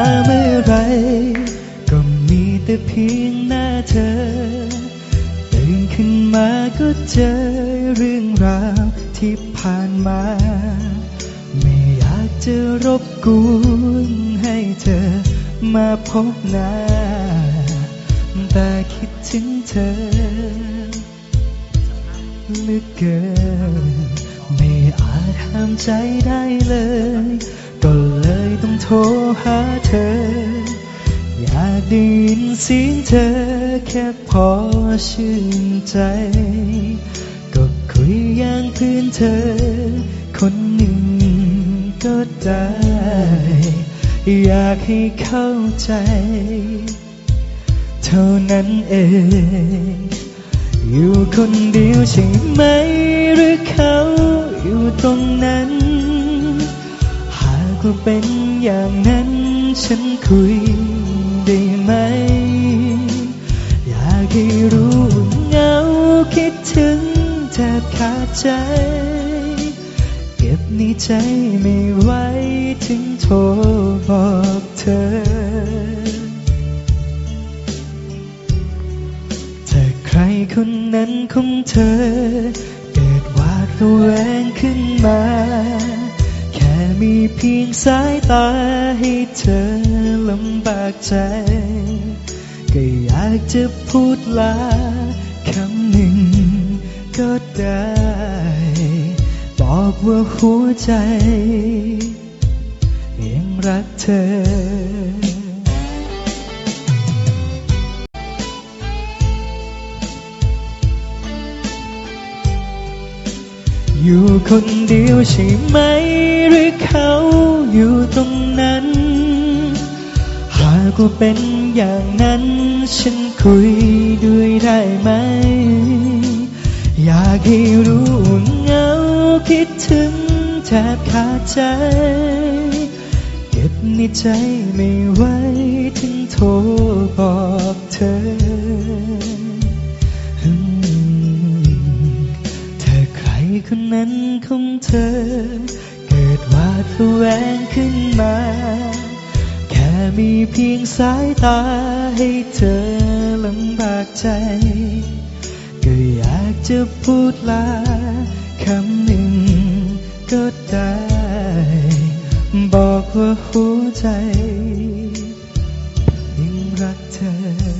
าเมื่อไร ก็มีแต่เพียงหน้าเธอ ตื่นขึ้นมาก็เจอเรื่องราวที่ผ่านมา ไม่อยากจะรบกวนให้เธอมาพบหน้า แต่คิดถึงเธอเหลือเกินไม่อาจห้ามใจได้เลย ก็เลยต้องโทรหาเธอ อยากได้ยินเสียงเธอแค่พอชื่นใจ ก็คุยอย่างเพื่อนเธอ คนหนึ่งก็ได้ อยากให้เข้าใจ เท่านั้นเอง อยู่คนเดียวใช่ไหมหรือเขาอยู่ตรงนั้น ว่าเป็นอย่างนั้นฉันคุยได้ไหม อยากให้รู้ว่าเหงาคิดถึงแทบขาดใจ เก็บในใจไม่ไหวถึงโทรบอกเธอถ้าใครคนนั้นของเธอ เกิดวาดระแวงขึ้นมา มีเพียงสายตาให้เธอลำบากใจ ก็อยากจะพูดลาคำหนึ่งก็ได้ บอกว่าหัวใจ ยังรักเธอ อยู่คนเดียวใช่ไหม หรือเขาอยู่ตรงนั้น หากว่าเป็นอย่างนั้น ฉันคุยด้วยได้ไหม อยากให้รู้เงาคิดถึงแทบขาดใจ เก็บในใจไม่ไหวถึงโทรบอกเธอ ของเธอ เกิดวาดแวงขึ้นมา แค่มีเพียงสายตาให้เธอลำบากใจ ก็อยากจะพูดลาคำหนึ่งก็ได้ บอกว่าหัวใจ ยังรักเธอ